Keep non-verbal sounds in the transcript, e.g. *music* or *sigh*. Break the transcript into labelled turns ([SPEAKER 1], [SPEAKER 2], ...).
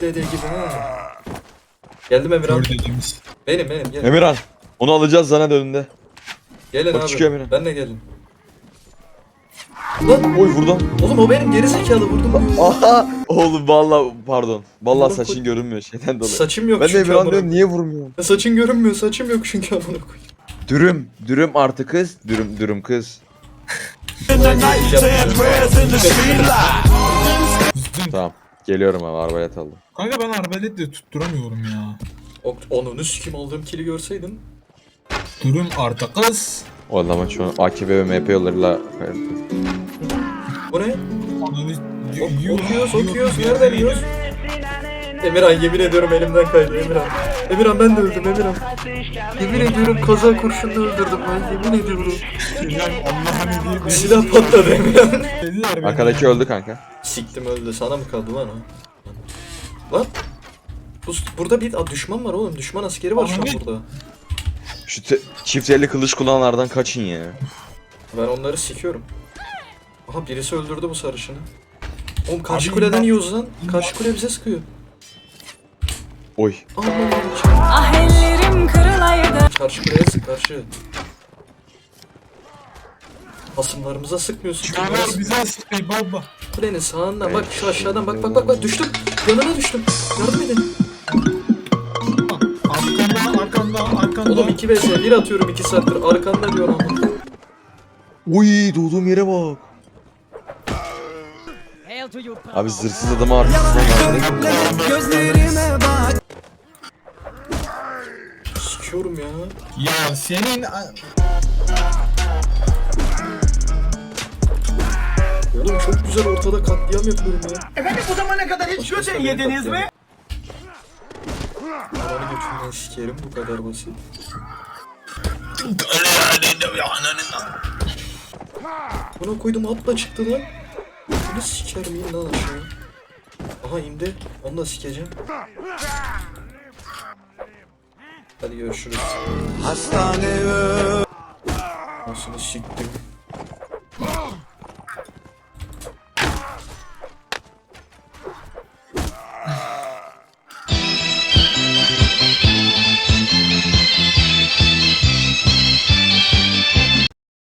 [SPEAKER 1] Dede gibi ha. Geldim Emirhan.
[SPEAKER 2] Kör dediğimiz.
[SPEAKER 1] Benim benim gel.
[SPEAKER 3] Emirhan. Onu alacağız sana önünde.
[SPEAKER 1] Gelin
[SPEAKER 3] Bak
[SPEAKER 1] abi.
[SPEAKER 3] çıkıyor Emirhan.
[SPEAKER 1] Ben de gelin. Lan
[SPEAKER 3] Oy vurdum.
[SPEAKER 1] oğlum o benim geri zekalı vurdum.
[SPEAKER 3] Aha. Oğlum valla pardon. Valla saçın görünmüyor şeyden dolayı.
[SPEAKER 1] Saçım yok
[SPEAKER 3] Ben de
[SPEAKER 1] çünkü
[SPEAKER 3] Emirhan
[SPEAKER 1] amına
[SPEAKER 3] diyorum niye vurmuyor?
[SPEAKER 1] Ya Saçın görünmüyor, saçım yok çünkü amına koy.
[SPEAKER 3] Dürüm. Dürüm artı kız. Dürüm dürüm kız. *laughs* Tamam. Geliyorum abi arbalet aldım.
[SPEAKER 2] Kanka ben arbaletle tutturamıyorum ya.
[SPEAKER 1] O- Onu kim aldığım kili görseydin.
[SPEAKER 2] Durum artı kız.
[SPEAKER 3] O zaman şu an AKP ve MHP yollarıyla
[SPEAKER 1] Bu ne?
[SPEAKER 2] Ananı.
[SPEAKER 1] Okuyoruz, okuyoruz. Nereden yiyoruz? Emirhan yemin ediyorum elimden kaydı Emirhan. Emirhan ben de öldüm Emirhan. Yemin ediyorum kaza kurşunla öldürdüm ben yemin ediyorum.
[SPEAKER 2] Allah'ım
[SPEAKER 1] silah patladı Emirhan.
[SPEAKER 2] Dediler beni.
[SPEAKER 3] Arkadaki öldü kanka.
[SPEAKER 1] Siktim öldü sana mı kaldı lan o? Lan. Bu, burada bir Aa, düşman var oğlum. Düşman askeri var şu an burada.
[SPEAKER 3] Şu te- çift elli kılıç kullananlardan kaçın ya.
[SPEAKER 1] Ben onları sikiyorum. Aha birisi öldürdü bu sarışını. Oğlum karşı
[SPEAKER 2] Abi
[SPEAKER 1] kuleden
[SPEAKER 2] imdat-
[SPEAKER 1] yiyoruz lan. Karşı kule bize sıkıyor.
[SPEAKER 3] Oy.
[SPEAKER 1] Aman Allah'ım.
[SPEAKER 4] Ah ellerim kırılaydı.
[SPEAKER 1] Karşı kuleye sık karşı. Hasımlarımıza sıkmıyorsun.
[SPEAKER 2] Çıkarlar bize sıkıyor baba.
[SPEAKER 1] Kulenin sağından bak şu aşağıdan bak bak bak bak düştüm. Yanına düştüm. Yardım edin.
[SPEAKER 2] Arkanda arkanda arkanda.
[SPEAKER 1] Oğlum 2 vs 1 atıyorum 2 saattir. Arkanda diyor ama.
[SPEAKER 3] Oy doğduğum yere bak. Abi zırhsız adamı arkasından aldı.
[SPEAKER 1] Sikiyorum ya.
[SPEAKER 2] Ya senin
[SPEAKER 1] Güzel ortada katliam yapıyorum ya.
[SPEAKER 5] Efendim bu zamana kadar hiç
[SPEAKER 1] beni
[SPEAKER 5] yediniz
[SPEAKER 1] katliam.
[SPEAKER 5] mi?
[SPEAKER 1] Ananı götünden sikerim bu kadar basit. Buna koydum atla çıktı lan. Bunu sikerim in lan aşağı. Aha indi. Onu da sikeceğim. Hadi görüşürüz. Hastane Nasıl siktim.